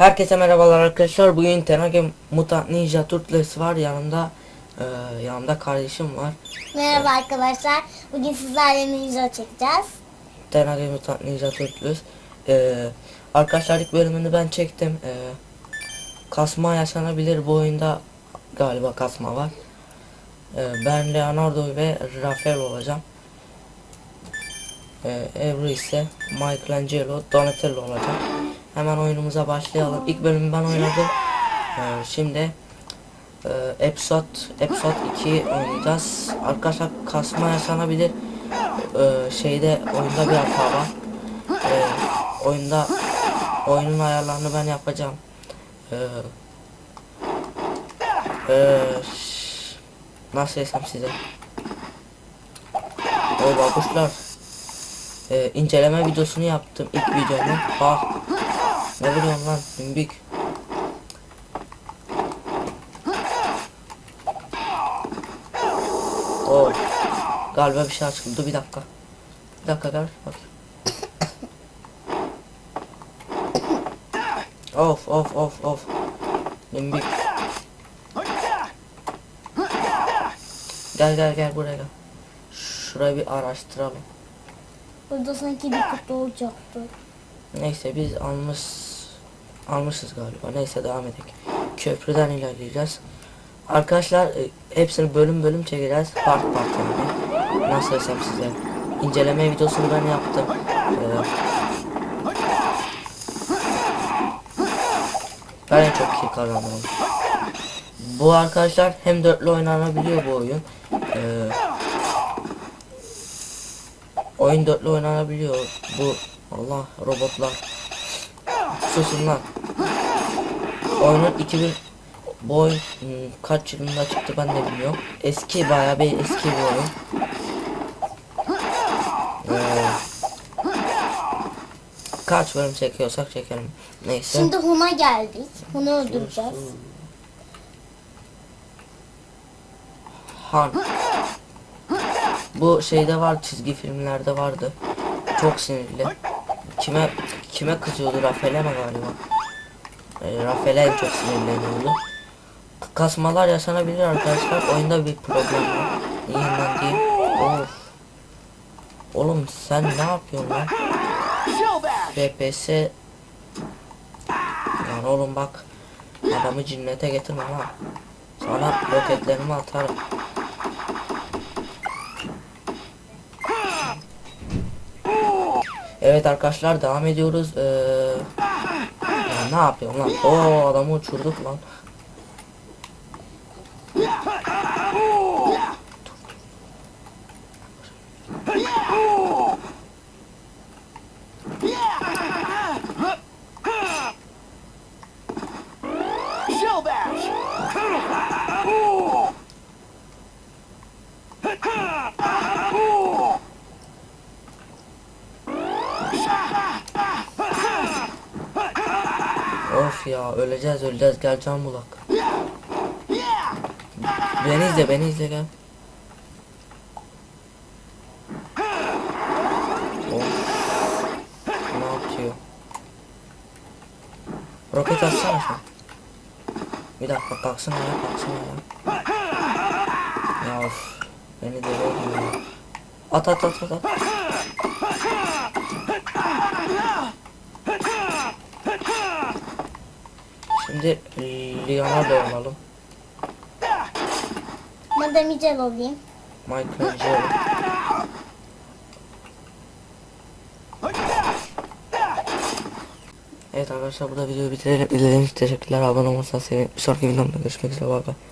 Herkese merhabalar arkadaşlar. Bugün Tenage Mutant Ninja Turtles var yanımda. Ee, yanımda kardeşim var. Merhaba arkadaşlar. Bugün sizlerle ninja çekeceğiz. Tenage Mutant Ninja Turtles. Ee, arkadaşlar ilk bölümünü ben çektim. Ee, kasma yaşanabilir bu oyunda galiba kasma var. Ee, ben Leonardo ve Rafael olacağım. Ee, Ebru ise Michelangelo, Donatello olacak. Hemen oyunumuza başlayalım. İlk bölümü ben oynadım. Ee, şimdi e, episode episode 2 oynayacağız. Arkadaşlar kasma yaşanabilir. Ee, şeyde oyunda bir hata var. Ee, oyunda oyunun ayarlarını ben yapacağım. Ee, e, nasıl desem size? O bakışlar. Ee, inceleme videosunu yaptım ilk videomu. Bak. Ne vuruyorsun lan? Büyük. Oh. Galiba bir şey açıldı. Bir dakika. Bir dakika gel. Bak. of of of of. Limbik. Gel gel gel buraya gel. Şurayı bir araştıralım. Burada sanki bir kutu olacaktı. Neyse biz almış almışız galiba. Neyse devam edelim. Köprüden ilerleyeceğiz. Arkadaşlar e, hepsini bölüm bölüm çekeceğiz. Part part yani. Nasıl desem size. İnceleme videosunu ben yaptım. Ee, ben en çok iyi kazandım. Bu arkadaşlar hem dörtlü oynanabiliyor bu oyun. Ee, oyun dörtlü oynanabiliyor. Bu Allah robotlar. Susun lan. Oyunun 2000 bu oyun hmm, kaç yılında çıktı ben de bilmiyorum. Eski bayağı bir eski bir oyun. Ee, kaç bölüm çekiyorsak çekelim. Neyse. Şimdi Hun'a geldik. Hun'u öldüreceğiz. Han. Bu şeyde var çizgi filmlerde vardı. Çok sinirli. Kime kime kızıyordu Rafael'e mi galiba? E, Rafael'e en çok sinirleniyordu. Kasmalar yaşanabilir arkadaşlar. Oyunda bir problem var. Yeniden diyeyim. Of. Oğlum sen ne yapıyorsun lan? FPS Lan oğlum bak Adamı cinnete getirme lan Sana roketlerimi atarım Evet arkadaşlar devam ediyoruz. Ee, ya ne yapıyorum lan? O adamı uçurduk lan. Shell Ya öleceğiz öleceğiz. Gel can bulak. Beni izle beni izle gel. Of Ne yapıyor? Roket atsana sen. Bir dakika kalksana ya kalksana ya Ya of Beni deli ediyor. At at at at at Şimdi Leonardo olalım Madem İcel olayım. Michelangelo Evet arkadaşlar burada videoyu bitirelim. İzlediğiniz için teşekkürler. Abone olursanız sevinirim. Bir sonraki videomda görüşmek üzere. Bay bay.